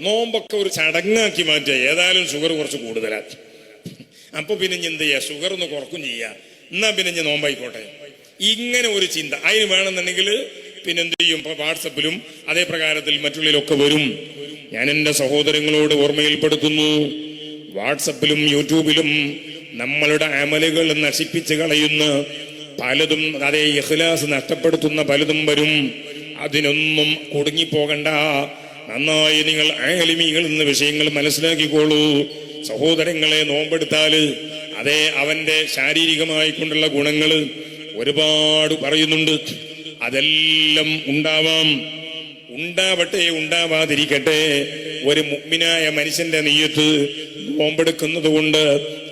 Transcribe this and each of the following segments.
നോമ്പൊക്കെ ഒരു ചടങ്ങാക്കി മാറ്റുക. ഏതായാലും ഷുഗർ കുറച്ച് കൂടുതലാക്കി അപ്പൊ പിന്നെ എന്ത് ചെയ്യുക ഷുഗർ ഒന്ന് കുറക്കും ചെയ്യുക എന്നാ പിന്നെ ഞാൻ നോമ്പായിക്കോട്ടെ? ഇങ്ങനെ ഒരു ചിന്ത. അതിന് വേണമെന്നുണ്ടെങ്കിൽ പിന്നെ എന്ത് ചെയ്യും? വാട്സപ്പിലും അതേ പ്രകാരത്തിൽ മറ്റുള്ളിലൊക്കെ വരും. ഞാൻ എന്റെ സഹോദരങ്ങളോട് ഓർമ്മയിൽപ്പെടുത്തുന്നു. വാട്സപ്പിലും യൂട്യൂബിലും നമ്മളുടെ അമലുകൾ നശിപ്പിച്ച് കളയുന്ന പലതും അതേ ഇഖ്ലാസ് നഷ്ടപ്പെടുത്തുന്ന പലതും വരും. അതിനൊന്നും കുടുങ്ങിപ്പോകണ്ട. നന്നായി നിങ്ങൾ ആലിമീങ്ങൾ എന്ന വിഷയങ്ങൾ മനസ്സിലാക്കിക്കോളൂ. സഹോദരങ്ങളെ നോമ്പെടുത്താൽ അതേ അവന്റെ ശാരീരികമായിക്കൊണ്ടുള്ള ഗുണങ്ങൾ ഒരുപാട് പറയുന്നുണ്ട്. അതെല്ലാം ഉണ്ടാവാം. ഉണ്ടാവട്ടെ ഉണ്ടാവാതിരിക്കട്ടെ. ഒരു മുഗ്മിനായ മനുഷ്യന്റെ നെയ്യത്ത് നോമ്പെടുക്കുന്നത് കൊണ്ട്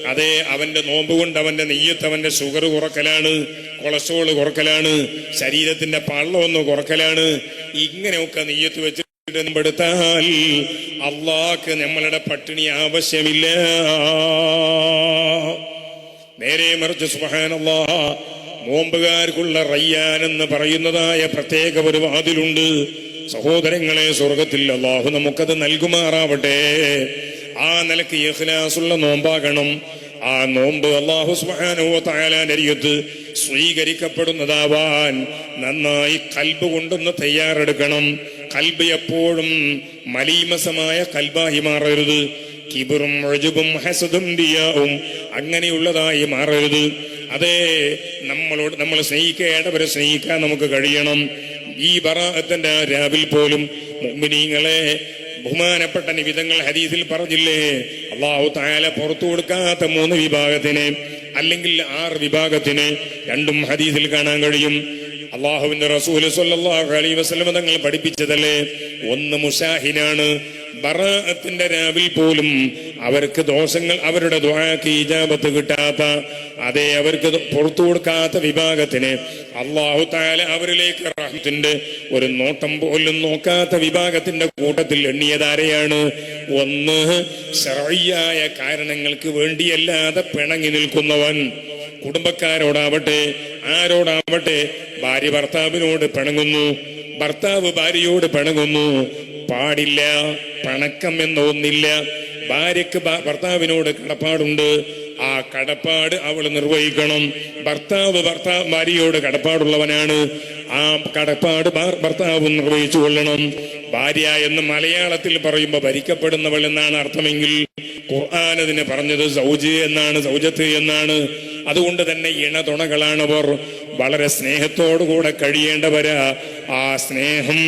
അതെ അവന്റെ നോമ്പ് കൊണ്ട് അവന്റെ നെയ്യത്ത് അവന്റെ ഷുഗർ കുറക്കലാണ് കൊളസ്ട്രോൾ കുറക്കലാണ് ശരീരത്തിന്റെ പള്ളം ഒന്ന് കുറക്കലാണ്. ഇങ്ങനെയൊക്കെ നെയ്യത്ത് വെച്ചിട്ട് നോമ്പെടുത്താൽ അള്ളാക്ക് നമ്മളുടെ പട്ടിണി ആവശ്യമില്ല. നേരെ മറിച്ച് സുഹാനല്ലാ നോമ്പുകാർക്കുള്ള റയ്യാൻ എന്ന് പറയുന്നതായ പ്രത്യേക ഒരു വാതിലുണ്ട്. സഹോദരങ്ങളെ സ്വർഗത്തിൽ അള്ളാഹു നമുക്കത് നൽകുമാറാവട്ടെ. ആ നിലയ്ക്ക് ഇഖ്ലാസുള്ള നോമ്പാകണം. ആ നോമ്പ് അള്ളാഹു സുബ്ഹാനഹു തായാലാനരിയത്ത് സ്വീകരിക്കപ്പെടുന്നതാവാൻ നന്നായി കൽബ് കൊണ്ടൊന്ന് തയ്യാറെടുക്കണം. കൽബ് എപ്പോഴും മലീമസമായ കൽബായി മാറരുത്. കിബറും ഒഴുകും ഹസദും ദിയാവും അങ്ങനെയുള്ളതായി മാറരുത്. അതെ നമ്മളോട് നമ്മൾ സ്നേഹിക്കേണ്ടവരെ സ്നേഹിക്കാൻ നമുക്ക് കഴിയണം. ഈ ബറാഅത്തിന്റെ രാവിൽ പോലും മുമ്പിനീങ്ങളെ ബഹുമാനപ്പെട്ട നിവിധങ്ങൾ ഹരീസിൽ പറഞ്ഞില്ലേ അള്ളാഹു താല പുറത്തു കൊടുക്കാത്ത മൂന്ന് വിഭാഗത്തിന് അല്ലെങ്കിൽ ആറ് വിഭാഗത്തിന് രണ്ടും ഹദീസിൽ കാണാൻ കഴിയും. അള്ളാഹുവിന്റെ റസൂൽ സല്ലല്ലാഹു അലൈഹി വസല്ലം തങ്ങൾ പഠിപ്പിച്ചതല്ലേ? ഒന്ന് മുഷാഹിനാണ്. ബറാഅത്തിന്റെ രാവിൽ പോലും അവർക്ക് ദോഷങ്ങൾ അവരുടെ ദ്വാക്ക് ഈജാബത്ത് കിട്ടാത്ത അതേ അവർക്ക് പുറത്തു കൊടുക്കാത്ത വിഭാഗത്തിന് അള്ളാഹു താല അവരിലേക്ക് റഹ്മത്തിന്റെ ഒരു നോട്ടം പോലും നോക്കാത്ത വിഭാഗത്തിന്റെ കൂട്ടത്തിൽ എണ്ണിയതാരെയാണ്? ഒന്ന് ശറയ്യായ കാരണങ്ങൾക്ക് വേണ്ടിയല്ലാതെ പിണങ്ങി നിൽക്കുന്നവൻ. കുടുംബക്കാരോടാവട്ടെ ആരോടാവട്ടെ ഭാര്യ ഭർത്താവിനോട് പിണങ്ങുന്നു. ഭർത്താവ് ഭാര്യയോട് പിണങ്ങുന്നു. പാടില്ല പണക്കം എന്നൊന്നില്ല ഭാര്യക്ക് ഭർത്താവിനോട് കടപ്പാടുണ്ട്. ആ കടപ്പാട് അവൾ നിർവഹിക്കണം. ഭർത്താവ് ഭർത്താവ് ഭാര്യയോട് കടപ്പാടുള്ളവനാണ്. ആ കടപ്പാട് ഭർത്താവ് നിർവഹിച്ചു കൊള്ളണം. ഭാര്യ എന്ന് മലയാളത്തിൽ പറയുമ്പോൾ ഭരിക്കപ്പെടുന്നവൾ എന്നാണ് അർത്ഥമെങ്കിൽ ഖുർആൻ അതിനെ പറഞ്ഞത് സൗജ് എന്നാണ് സൗജത്ത് എന്നാണ്. അതുകൊണ്ട് തന്നെ ഇണതുണകളാണവർ വളരെ സ്നേഹത്തോടുകൂടെ കഴിയേണ്ടവരാ. ആ സ്നേഹം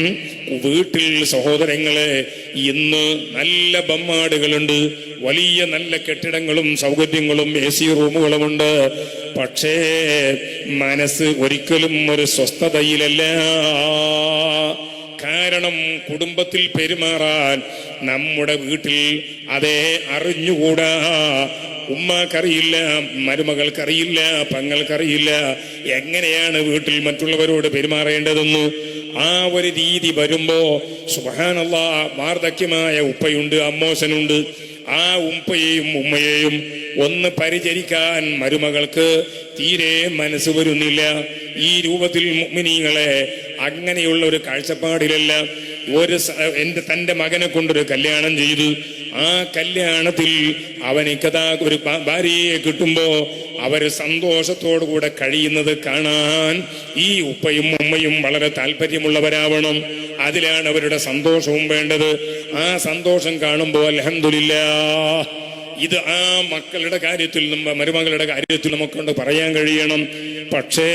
വീട്ടിൽ സഹോദരങ്ങളെ ഇന്ന് നല്ല ബമ്മാടുകളുണ്ട്. വലിയ നല്ല കെട്ടിടങ്ങളും സൗകര്യങ്ങളും എ സി റൂമുകളുമുണ്ട്. പക്ഷേ മനസ്സ് ഒരിക്കലും ഒരു സ്വസ്ഥതയിലല്ല. കാരണം കുടുംബത്തിൽ പെരുമാറാൻ നമ്മുടെ വീട്ടിൽ അതേ അറിഞ്ഞുകൂടാ. ഉമ്മാക്കറിയില്ല മരുമകൾക്കറിയില്ല പങ്ങൾക്കറിയില്ല. എങ്ങനെയാണ് വീട്ടിൽ മറ്റുള്ളവരോട് പെരുമാറേണ്ടതെന്ന്? ആ ഒരു രീതി വരുമ്പോ സുഹാനുള്ള വാർദ്ധക്യമായ ഉപ്പയുണ്ട് അമ്മോശനുണ്ട്. ആ ഉപ്പയെയും ഉമ്മയെയും ഒന്ന് പരിചരിക്കാൻ മരുമകൾക്ക് തീരെ മനസ്സ് വരുന്നില്ല. ഈ രൂപത്തിൽ മുഅ്മിനീങ്ങളെ അങ്ങനെയുള്ള ഒരു കാഴ്ചപ്പാടിലല്ല ഒരു എന്റെ തന്റെ മകനെ കൊണ്ടൊരു കല്യാണം ചെയ്തു. ആ കല്യാണത്തിൽ അവനിക്കതാ ഒരു ഭാര്യയെ കിട്ടുമ്പോ അവർ സന്തോഷത്തോടു കൂടെ കഴിയുന്നത് കാണാൻ ഈ ഉപ്പയും ഉമ്മയും വളരെ താല്പര്യമുള്ളവരാവണം. അതിലാണ് അവരുടെ സന്തോഷവും വേണ്ടത്. ആ സന്തോഷം കാണുമ്പോൾ അലഹമില്ല ഇത് ആ മക്കളുടെ കാര്യത്തിൽ മരുമകളുടെ കാര്യത്തിൽ നമുക്കൊണ്ട് പറയാൻ കഴിയണം. പക്ഷേ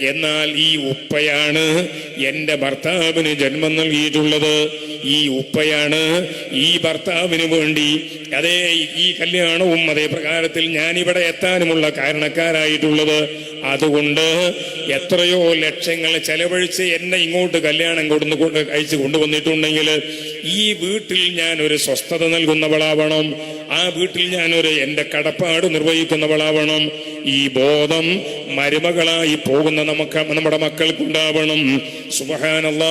എന്നാൽ ഈ ഉപ്പയാണ് എന്റെ ഭർത്താവിന് ജന്മം നൽകിയിട്ടുള്ളത്. ഈ ഉപ്പയാണ് ഈ ഭർത്താവിന് വേണ്ടി. അതേ ഈ കല്യാണവും അതേ പ്രകാരത്തിൽ ഞാനിവിടെ എത്താനുമുള്ള കാരണക്കാരായിട്ടുള്ളത്. അതുകൊണ്ട് എത്രയോ ലക്ഷങ്ങൾ ചെലവഴിച്ച് എന്നെ ഇങ്ങോട്ട് കല്യാണം കൊടുന്ന് അയച്ചു കൊണ്ടുവന്നിട്ടുണ്ടെങ്കിൽ ഈ വീട്ടിൽ ഞാൻ ഒരു സ്വസ്ഥത നൽകുന്നവളാവണം. ആ വീട്ടിൽ ഞാൻ ഒരു എന്റെ കടപ്പാട് നിർവഹിക്കുന്നവളാവണം. ഈ ബോധം മരുമകളായി പോകുന്ന നമുക്ക് നമ്മുടെ മക്കൾക്ക് മക്കൾക്കുണ്ടാവണം. സുബഹാനല്ല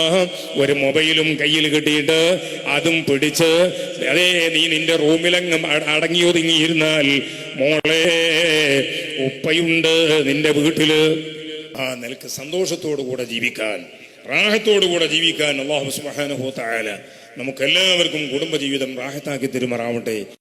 ഒരു മൊബൈലും കയ്യിൽ കിട്ടിയിട്ട് അതും പിടിച്ച് അതേ നീ നിന്റെ റൂമിലങ്ങ് അട- അടങ്ങി ഒതുങ്ങിയിരുന്നാൽ മോളെ ഉപ്പയുണ്ട് നിന്റെ വീട്ടിൽ. ആ നിനക്ക് സന്തോഷത്തോടു കൂടെ ജീവിക്കാൻ റാഹത്തോടു കൂടെ ജീവിക്കാൻ അള്ളാഹു സുബ്ഹാനഹു തആല നമുക്കെല്ലാവർക്കും കുടുംബജീവിതം റാഹത്താക്കി തെരുമാറാവട്ടെ.